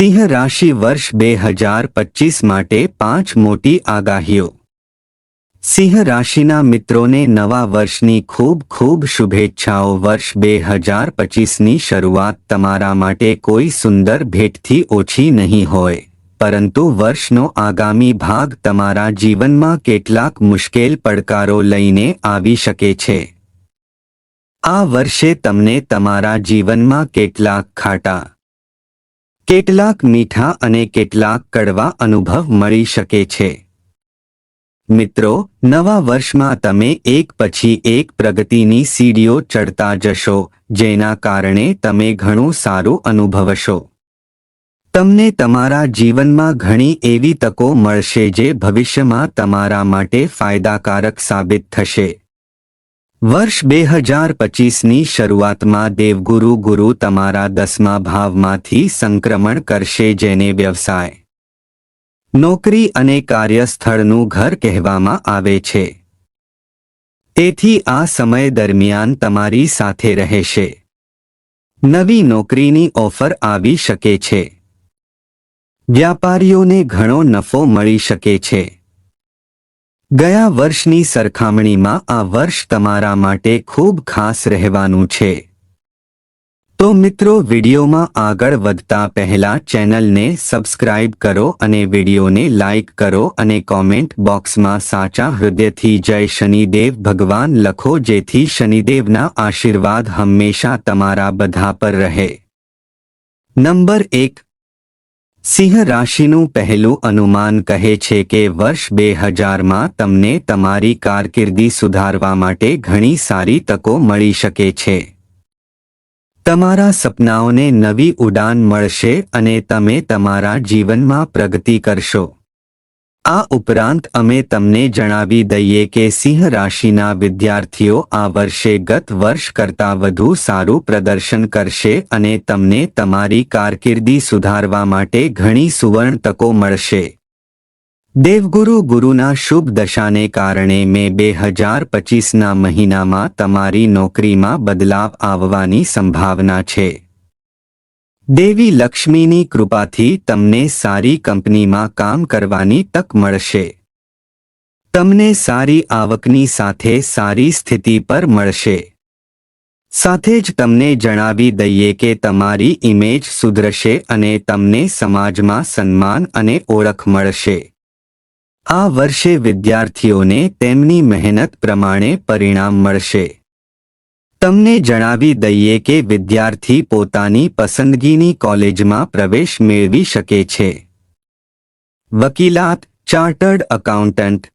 સિંહ રાશિ વર્ષ બે હજાર પચીસ માટે પાંચ મોટી આગાહીઓ. સિંહ રાશિના મિત્રોને નવા વર્ષની ખૂબ ખૂબ શુભેચ્છાઓ. વર્ષ બે હજાર પચીસની શરૂઆત તમારા માટે કોઈ સુંદર ભેટથી ઓછી નહીં હોય, પરંતુ વર્ષનો આગામી ભાગ તમારા જીવનમાં કેટલાક મુશ્કેલ પડકારો લઈને આવી શકે છે. આ વર્ષે તમને તમારા જીવનમાં કેટલાક ખાટા કેટલાક મીઠા અને કેટલાક કડવા અનુભવ મળી શકે છે. મિત્રો, નવા વર્ષમાં તમે એક પછી એક પ્રગતિની સીડીઓ ચડતા જશો, જેના કારણે તમે ઘણું સારું અનુભવશો. તમને તમારા જીવનમાં ઘણી એવી તકો મળશે જે ભવિષ્યમાં તમારા માટે ફાયદાકારક સાબિત થશે. વર્ષ બે હજાર પચીસની શરૂઆતમાં દેવગુરુ ગુરુ તમારા દસમા ભાવમાંથી સંક્રમણ કરશે જેને વ્યવસાય, નોકરી અને કાર્યસ્થળનું ઘર કહેવામાં આવે છે. તેથી આ સમય દરમિયાન તમારી સાથે રહેશે. નવી નોકરીની ઓફર આવી શકે છે. વ્યાપારીઓને ઘણો નફો મળી શકે છે. ગયા વર્ષની સરખામણીમાં આ વર્ષ તમારા માટે ખૂબ ખાસ રહેવાનું છે. તો મિત્રો, વિડીયોમાં આગળ વધતા પહેલા ચેનલને સબસ્ક્રાઇબ કરો અને વિડીયોને લાઇક કરો અને કોમેન્ટ બોક્સમાં સાચા હૃદયથી જય શનિદેવ ભગવાન લખો જેથી શનિદેવના આશીર્વાદ હંમેશા તમારા બધા પર રહે. નંબર એક સિંહ રાશિનું પહેલું અનુમાન કહે છે કે વર્ષ બે હજારમાં તમને તમારી કારકિર્દી સુધારવા માટે ઘણી સારી તકો મળી શકે છે. તમારા સપનાઓને નવી ઉડાન મળશે અને તમે તમારા જીવનમાં પ્રગતિ કરશો. આ ઉપરાંત અમે તમને જણાવી દઈએ કે સિંહ રાશિના વિદ્યાર્થીઓ આ વર્ષે ગત વર્ષ કરતાં વધુ સારું પ્રદર્શન કરશે અને તમને તમારી કારકિર્દી સુધારવા માટે ઘણી સુવર્ણ તકો મળશે. દેવગુરુ ગુરુના શુભ દશાને કારણે મે બે હજાર પચીસના મહિનામાં તમારી નોકરીમાં બદલાવ આવવાની સંભાવના છે. દેવી લક્ષ્મીની કૃપાથી તમને સારી કંપનીમાં કામ કરવાની તક મળશે. તમને સારી આવકની સાથે સારી સ્થિતિ પર મળશે. સાથે જ તમને જણાવી દઈએ કે તમારી ઇમેજ સુધરશે અને તમને સમાજમાં સન્માન અને ઓળખ મળશે. આ વર્ષે વિદ્યાર્થીઓને તેમની મહેનત પ્રમાણે પરિણામ મળશે. તમને જણાવી દઈએ કે વિદ્યાર્થી પોતાની પસંદગીની કોલેજમાં પ્રવેશ મેળવી શકે છે. વકીલાત, ચાર્ટર્ડ એકાઉન્ટન્ટ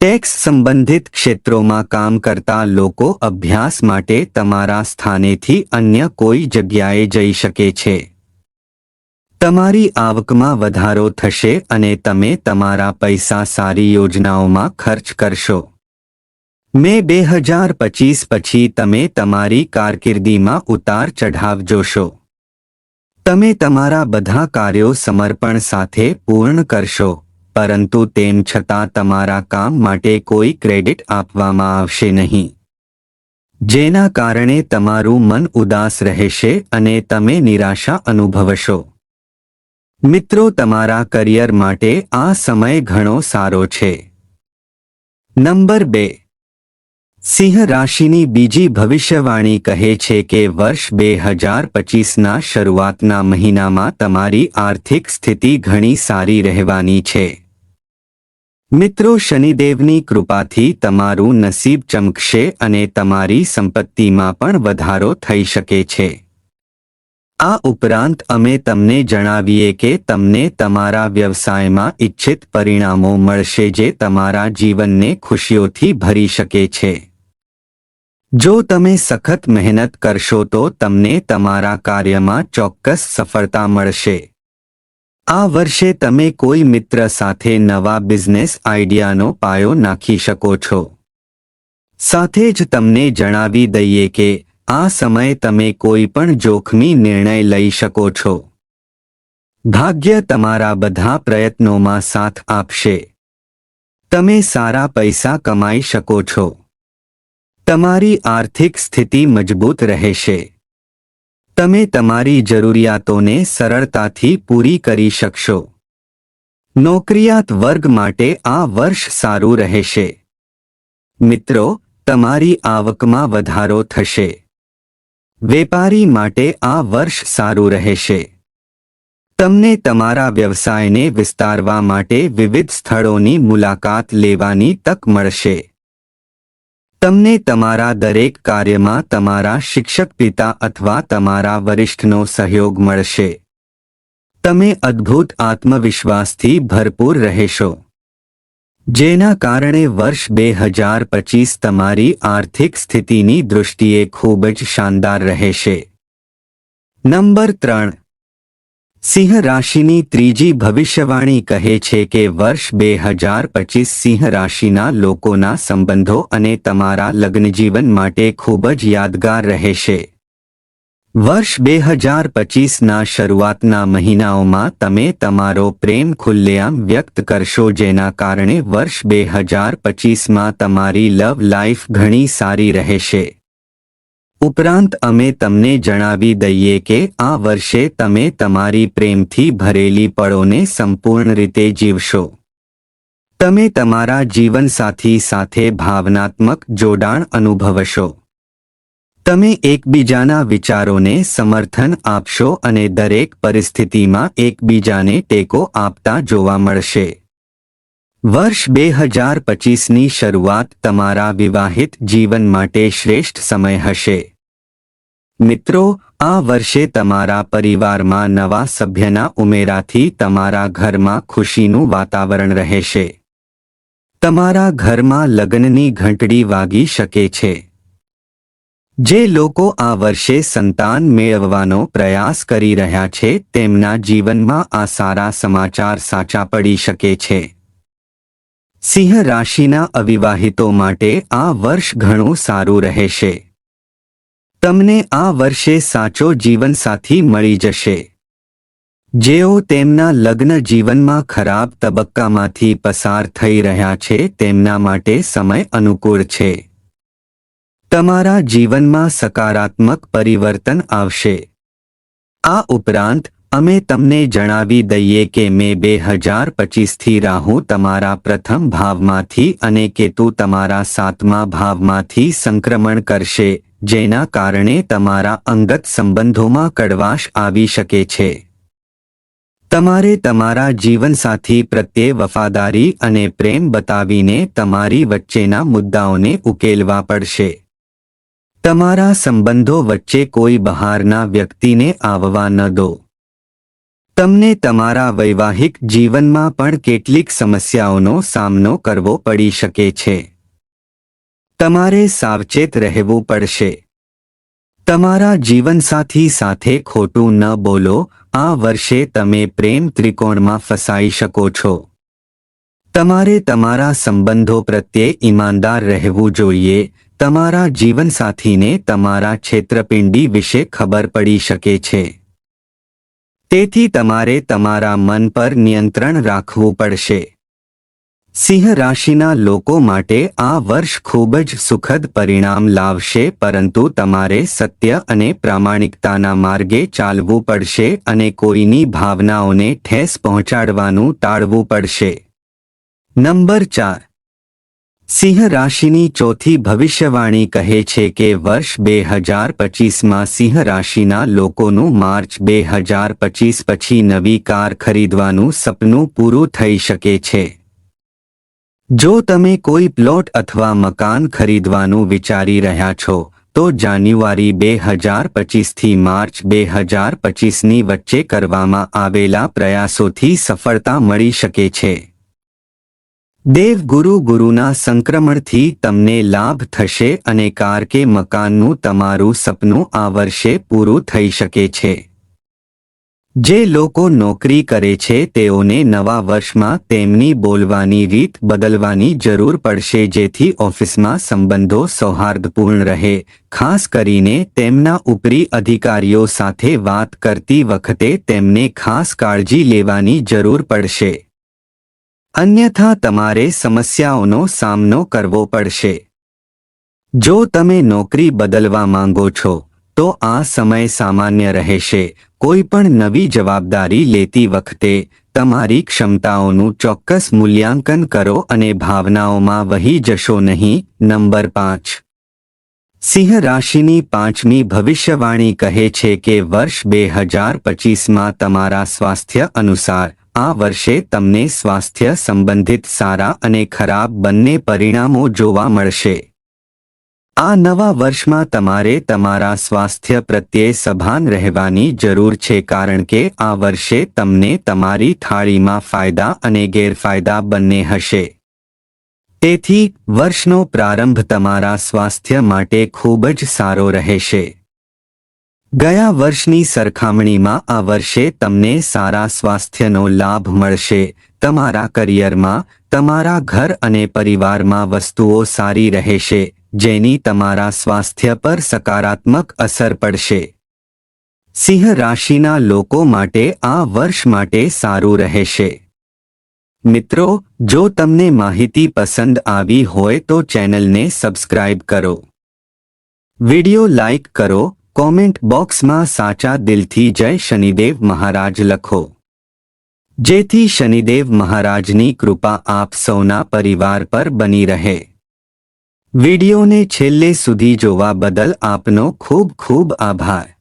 ટેક્સ સંબંધિત ક્ષેત્રોમાં કામ કરતા લોકો અભ્યાસ માટે તમારા સ્થાનેથી અન્ય કોઈ જગ્યાએ જઈ શકે છે. તમારી આવકમાં વધારો થશે અને તમે તમારા પૈસા સારી યોજનાઓમાં ખર્ચ કરશો. મે બે હજાર પચીસ પછી તમે તમારી કારકિર્દીમાં ઉતાર ચઢાવ જોશો. તમે તમારા બધા કાર્યો સમર્પણ સાથે પૂર્ણ કરશો, પરંતુ તેમ છતાં તમારા કામ માટે કોઈ ક્રેડિટ આપવામાં આવશે નહીં. જેના કારણે તમારું મન ઉદાસ રહેશે અને તમે નિરાશા અનુભવશો. મિત્રો, તમારા કરિયર માટે આ સમય ઘણો સારો છે. નંબર બે. સિંહ રાશિની બીજી ભવિષ્યવાણી કહે છે કે વર્ષ બે હજાર પચીસના શરૂઆતના મહિનામાં તમારી આર્થિક સ્થિતિ ઘણી સારી રહેવાની છે. મિત્રો શનિદેવની કૃપાથી તમારું નસીબ ચમકશે અને તમારી સંપત્તિમાં પણ વધારો થઈ શકે છે. આ ઉપરાંત અમે તમને જણાવીએ કે તમને તમારા વ્યવસાયમાં ઇચ્છિત પરિણામો મળશે જે તમારા જીવનને ખુશીઓથી ભરી શકે છે. જો તમે સખત મહેનત કરશો તો તમને તમારા કાર્યમાં ચોક્કસ સફળતા મળશે. આ વર્ષે તમે કોઈ મિત્ર સાથે નવા બિઝનેસ આઈડિયાનો પાયો નાખી શકો છો. સાથે જ તમને જણાવી દઈએ કે, આ સમયે તમે કોઈ પણ જોખમી નિર્ણય લઈ શકો છો. ભાગ્ય તમારા બધા પ્રયત્નોમાં સાથ આપશે. તમે સારા પૈસા કમાઈ શકો છો. તમારી આર્થિક સ્થિતિ મજબૂત રહેશે. તમે તમારી જરૂરિયાતોને સરળતાથી પૂરી કરી શકશો. નોકરિયાત વર્ગ માટે આ વર્ષ સારું રહેશે. મિત્રો, તમારી આવકમાં વધારો થશે. વેપારી માટે આ વર્ષ સારું રહેશે. તમને તમારા વ્યવસાયને વિસ્તારવા માટે વિવિધ સ્થળોની મુલાકાત લેવાની તક મળશે. તમને તમારા દરેક કાર્યમાં તમારા શિક્ષક પિતા અથવા તમારા વરિષ્ઠનો સહયોગ મળશે. તમે અદ્ભુત આત્મવિશ્વાસથી ભરપૂર રહેશો. જેના કારણે વર્ષ બે હજાર પચીસ તમારી આર્થિક સ્થિતિની દૃષ્ટિએ ખૂબ જ શાનદાર રહેશે. નંબર ત્રણ. સિંહ રાશિની ત્રીજી ભવિષ્યવાણી કહે છે કે વર્ષ બે હજાર પચીસ સિંહ રાશિના લોકોના સંબંધો અને તમારા લગ્નજીવન માટે ખૂબ જ યાદગાર રહેશે. વર્ષ બે હજાર પચીસના શરૂઆતના મહિનાઓમાં તમે તમારો પ્રેમ ખુલ્લેઆમ વ્યક્ત કરશો જેના કારણે વર્ષ બે હજાર પચીસમાં તમારી લવ લાઈફ ઘણી સારી રહેશે. ઉપરાંત અમે તમને જણાવી દઈએ કે આ વર્ષે તમે તમારી પ્રેમથી ભરેલી પળોને સંપૂર્ણ રીતે જીવશો. તમે તમારા જીવનસાથી સાથે ભાવનાત્મક જોડાણ અનુભવશો. તમે એકબીજાના વિચારોને સમર્થન આપશો અને દરેક પરિસ્થિતિમાં એકબીજાને ટેકો આપતા જોવા મળશે. વર્ષ બે હજાર પચીસની શરૂઆત તમારા વિવાહિત જીવન માટે શ્રેષ્ઠ સમય હશે. મિત્રો, આ વર્ષે તમારા પરિવારમાં નવા સભ્યના ઉમેરાથી તમારા ઘરમાં ખુશીનું વાતાવરણ રહેશે. તમારા ઘરમાં લગ્નની ઘંટડી વાગી શકે છે. જે લોકો આ વર્ષે સંતાન મેળવવાનો પ્રયાસ કરી રહ્યા છે, તેમના જીવનમાં આ સારા સમાચાર સાચા પડી શકે છે. સિંહ રાશિના અવિવાહિતો માટે આ વર્ષ ઘણું સારું રહેશે. તમને આ વર્ષે સાચો જીવનસાથી મળી જશે. જેઓ તેમના લગ્ન જીવનમાં ખરાબ તબક્કામાંથી પસાર થઈ રહ્યા છે તેમના માટે સમય અનુકૂળ છે. તમારા જીવનમાં સકારાત્મક પરિવર્તન આવશે. આ ઉપરાંત અમે તમને જણાવી દઈએ કે મે બે હજાર પચીસથી રાહુ તમારા પ્રથમ ભાવમાંથી અને કેતુ તમારા સાતમા ભાવમાંથી સંક્રમણ કરશે, જેના કારણે તમારા અંગત સંબંધોમાં કડવાશ આવી શકે છે. તમારે તમારા જીવનસાથી પ્રત્યે વફાદારી અને પ્રેમ બતાવીને તમારી વચ્ચેના મુદ્દાઓને ઉકેલવા પડશે. તમારા સંબંધો વચ્ચે કોઈ બહારના વ્યક્તિને આવવા ન દો. તમને તમારા વૈવાહિક જીવનમાં પણ કેટલીક સમસ્યાઓનો સામનો કરવો પડી શકે છે. તમારે સાવચેત રહેવું પડશે. તમારા જીવનસાથી સાથે ખોટું ન બોલો, આ વર્ષે તમે પ્રેમ ત્રિકોણમાં ફસાઈ શકો છો. તમારે તમારા સંબંધો પ્રત્યે ઈમાનદાર રહેવું જોઈએ, તમારા જીવનસાથીને તમારા છેતરપિંડી વિશે ખબર પડી શકે છે. તેથી તમારે તમારા મન પર નિયંત્રણ રાખવું પડશે. સિંહ રાશિના લોકો માટે આ વર્ષ ખૂબ જ સુખદ પરિણામ લાવશે, પરંતુ તમારે સત્ય અને પ્રામાણિકતાના માર્ગે ચાલવું પડશે અને કોઈની ભાવનાઓને ઠેસ પહોંચાડવાનું ટાળવું પડશે. નંબર ચાર. સિંહ રાશિની ચોથી ભવિષ્યવાણી કહે છે કે વર્ષ બે હજાર પચીસમાં સિંહ રાશિના લોકોનું માર્ચ બે હજાર પચીસ પછી નવી કાર ખરીદવાનું સપનું પૂરું થઈ શકે છે. જો તમે કોઈ પ્લોટ અથવા મકાન ખરીદવાનું વિચારી રહ્યા છો, તો જાન્યુઆરી બે હજાર પચીસથી માર્ચ બે હજાર પચીસની વચ્ચે કરવામાં આવેલા પ્રયાસોથી સફળતા મળી શકે છે. દેવગુરુ ગુરુના સંક્રમણથી તમને લાભ થશે અને કાર કે મકાનનું તમારું સપનું આ વર્ષે પૂરું થઈ શકે છે. જે લોકો નોકરી કરે છે તેઓને નવા વર્ષમાં તેમની બોલવાની રીત બદલવાની જરૂર પડશે જેથી ઓફિસમાં સંબંધો સૌહાર્દપૂર્ણ રહે. ખાસ કરીને તેમના ઉપરી અધિકારીઓ સાથે વાત કરતી વખતે તેમને ખાસ કાળજી લેવાની જરૂર પડશે. અન્યથા તમારે સમસ્યાઓનો સામનો કરવો પડશે. જો તમે નોકરી બદલવા માંગો છો, તો આ સમય સામાન્ય રહેશે. કોઈ પણ નવી જવાબદારી લેતી વખતે તમારી ક્ષમતાઓનું ચોક્કસ મૂલ્યાંકન કરો અને ભાવનાઓમાં વહી જશો નહીં. નંબર પાંચ. સિંહ રાશિની પાંચમી ભવિષ્યવાણી કહે છે કે વર્ષ બે હજાર પચીસમાં તમારા સ્વાસ્થ્ય અનુસાર આ વર્ષે તમને સ્વાસ્થ્ય સંબંધિત સારા અને ખરાબ બંને પરિણામો જોવા મળશે. આ નવા વર્ષમાં તમારે તમારા સ્વાસ્થ્ય પ્રત્યે સભાન રહેવાની જરૂર છે કારણ કે આ વર્ષે તમને તમારી થાળીમાં ફાયદા અને ગેરફાયદા બંને હશે. તેથી, વર્ષનો પ્રારંભ તમારા સ્વાસ્થ્ય માટે ખૂબ જ સારો રહેશે. ગયા વર્ષની સરખામણીમાં આ વર્ષે તમને સારા સ્વાસ્થ્યનો લાભ મળશે. તમારા કરિયરમાં, તમારા ઘર અને પરિવારમાં વસ્તુઓ સારી રહેશે, જેની તમારા સ્વાસ્થ્ય પર સકારાત્મક અસર પડશે. સિંહ રાશિના લોકો માટે આ વર્ષ માટે સારું રહેશે. મિત્રો, જો તમને માહિતી પસંદ આવી હોય તો ચેનલને સબસ્ક્રાઇબ કરો. વિડિયો લાઇક કરો કોમેન્ટ બોક્સમાં સાચા દિલથી જય શનિદેવ મહારાજ લખો. જેથી શનિદેવ મહારાજની કૃપા આપ સૌના પરિવાર પર બની રહે. વિડિયોને છેલ્લે સુધી જોવા બદલ આપનો ખૂબ ખૂબ આભાર.